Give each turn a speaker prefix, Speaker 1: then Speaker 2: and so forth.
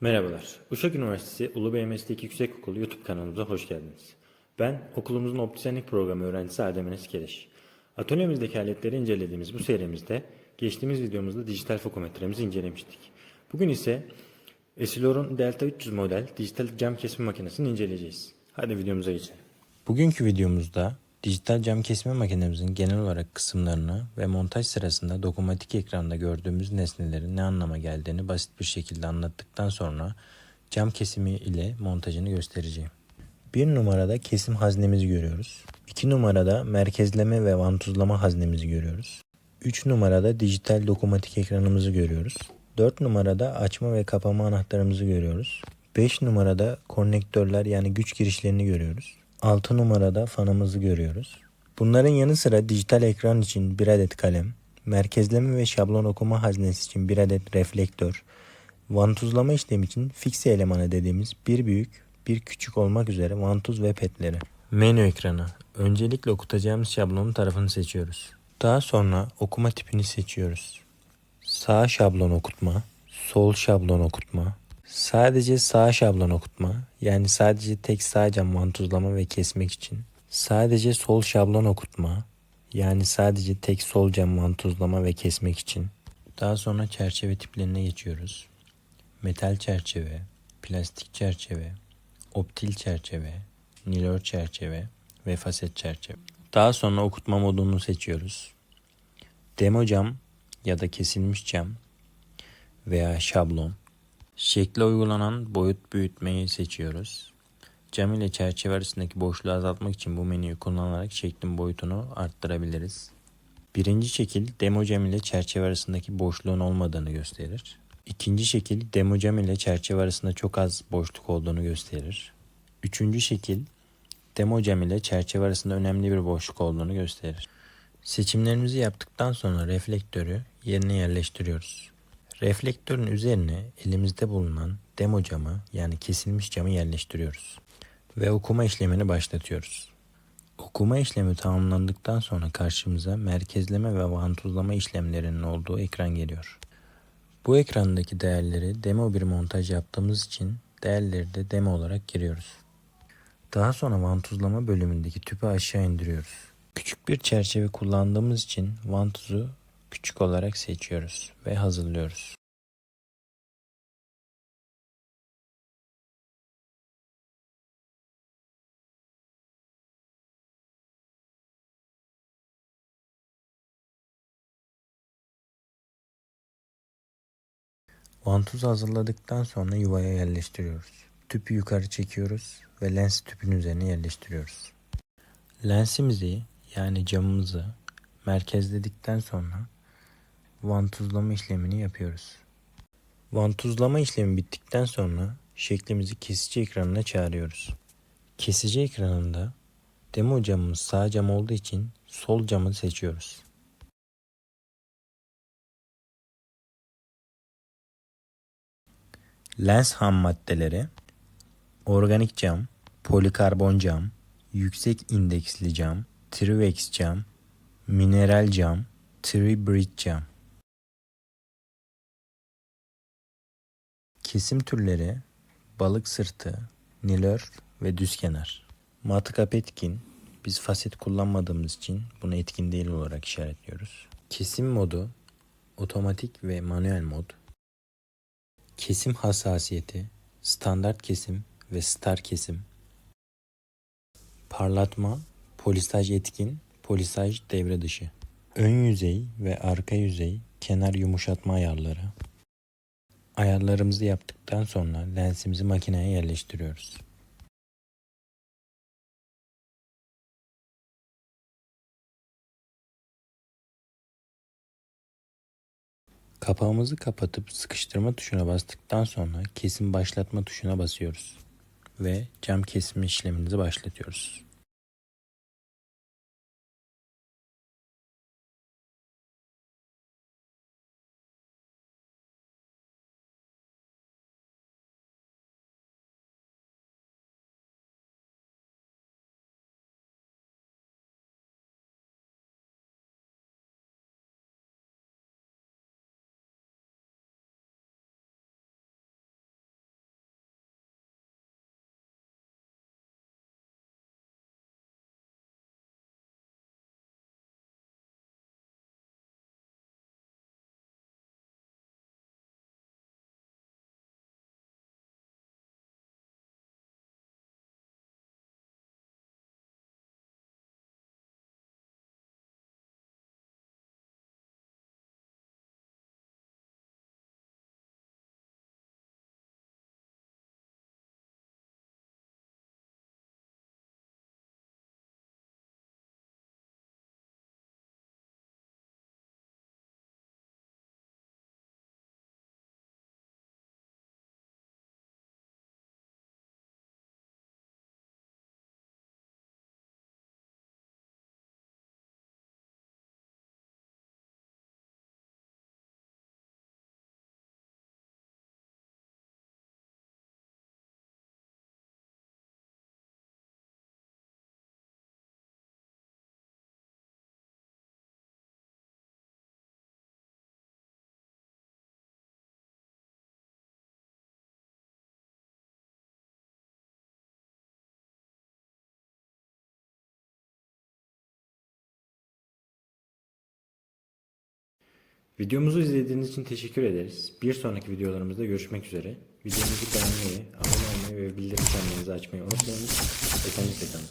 Speaker 1: Merhabalar. Uşak Üniversitesi Ulubey Meslek Yüksekokulu YouTube kanalımıza hoş geldiniz. Ben okulumuzun optisyenlik programı öğrencisi Adem Enes Keleş. Atölyemizdeki aletleri incelediğimiz bu serimizde geçtiğimiz videomuzda dijital fokometremizi incelemiştik. Bugün ise Esilor'un Delta 300 model dijital cam kesme makinesini inceleyeceğiz. Hadi videomuza geçelim. Bugünkü videomuzda dijital cam kesme makinemizin genel olarak kısımlarını ve montaj sırasında dokunmatik ekranda gördüğümüz nesnelerin ne anlama geldiğini basit bir şekilde anlattıktan sonra cam kesimi ile montajını göstereceğim. Bir numarada kesim haznemizi görüyoruz. 2 numarada merkezleme ve vantuzlama haznemizi görüyoruz. 3 numarada dijital dokunmatik ekranımızı görüyoruz. 4 numarada açma ve kapama anahtarımızı görüyoruz. 5 numarada konnektörler yani güç girişlerini görüyoruz. 6 numarada fanımızı görüyoruz. Bunların yanı sıra dijital ekran için 1 adet kalem, merkezleme ve şablon okuma haznesi için 1 adet reflektör, vantuzlama işlemi için fiksi elemanı dediğimiz bir büyük, bir küçük olmak üzere vantuz ve petleri. Menü ekranı. Öncelikle okutacağımız şablonun tarafını seçiyoruz. Daha sonra okuma tipini seçiyoruz. Sağ şablon okutma, sol şablon okutma, sadece sağ şablon okutma yani sadece tek sağ cam vantuzlama ve kesmek için, sadece sol şablon okutma yani sadece tek sol cam vantuzlama ve kesmek için. Daha sonra çerçeve tiplerine geçiyoruz. Metal çerçeve, plastik çerçeve, optil çerçeve, nilör çerçeve ve faset çerçeve. Daha sonra okutma modunu seçiyoruz. Demo cam ya da kesilmiş cam veya şablon. Şekle uygulanan boyut büyütmeyi seçiyoruz. Cam ile çerçeve arasındaki boşluğu azaltmak için bu menüyü kullanarak şeklin boyutunu arttırabiliriz. Birinci şekil demo cam ile çerçeve arasındaki boşluğun olmadığını gösterir. İkinci şekil demo cam ile çerçeve arasında çok az boşluk olduğunu gösterir. Üçüncü şekil demo cam ile çerçeve arasında önemli bir boşluk olduğunu gösterir. Seçimlerimizi yaptıktan sonra reflektörü yerine yerleştiriyoruz. Reflektörün üzerine elimizde bulunan demo camı yani kesilmiş camı yerleştiriyoruz. Ve okuma işlemini başlatıyoruz. Okuma işlemi tamamlandıktan sonra karşımıza merkezleme ve vantuzlama işlemlerinin olduğu ekran geliyor. Bu ekrandaki değerleri demo bir montaj yaptığımız için değerleri de demo olarak giriyoruz. Daha sonra vantuzlama bölümündeki tüpü aşağı indiriyoruz. Küçük bir çerçeve kullandığımız için vantuzu küçük olarak seçiyoruz ve hazırlıyoruz. Vantuzu hazırladıktan sonra yuvaya yerleştiriyoruz. Tüpü yukarı çekiyoruz ve lens tüpün üzerine yerleştiriyoruz. Lensimizi yani camımızı merkezledikten sonra vantuzlama işlemini yapıyoruz. Vantuzlama işlemi bittikten sonra şeklimizi kesici ekranına çağırıyoruz. Kesici ekranında demo camımız sağ cam olduğu için sol camı seçiyoruz. Lens ham maddeleri organik cam, polikarbon cam, yüksek indeksli cam, Trivex cam, mineral cam, Tribrit cam. Kesim türleri balık sırtı, nilör ve düz kenar. Matkap etkin. Biz faset kullanmadığımız için bunu etkin değil olarak işaretliyoruz. Kesim modu otomatik ve manuel mod. Kesim hassasiyeti, standart kesim ve star kesim. Parlatma, polisaj etkin, polisaj devre dışı. Ön yüzey ve arka yüzey kenar yumuşatma ayarları. Ayarlarımızı yaptıktan sonra lensimizi makineye yerleştiriyoruz. Kapağımızı kapatıp sıkıştırma tuşuna bastıktan sonra kesim başlatma tuşuna basıyoruz ve cam kesme işlemimizi başlatıyoruz. Videomuzu izlediğiniz için teşekkür ederiz. Bir sonraki videolarımızda görüşmek üzere. Videomuzu beğenmeyi, abone olmayı ve bildirim çanlarınızı açmayı unutmayınız. Esenlikle kalın.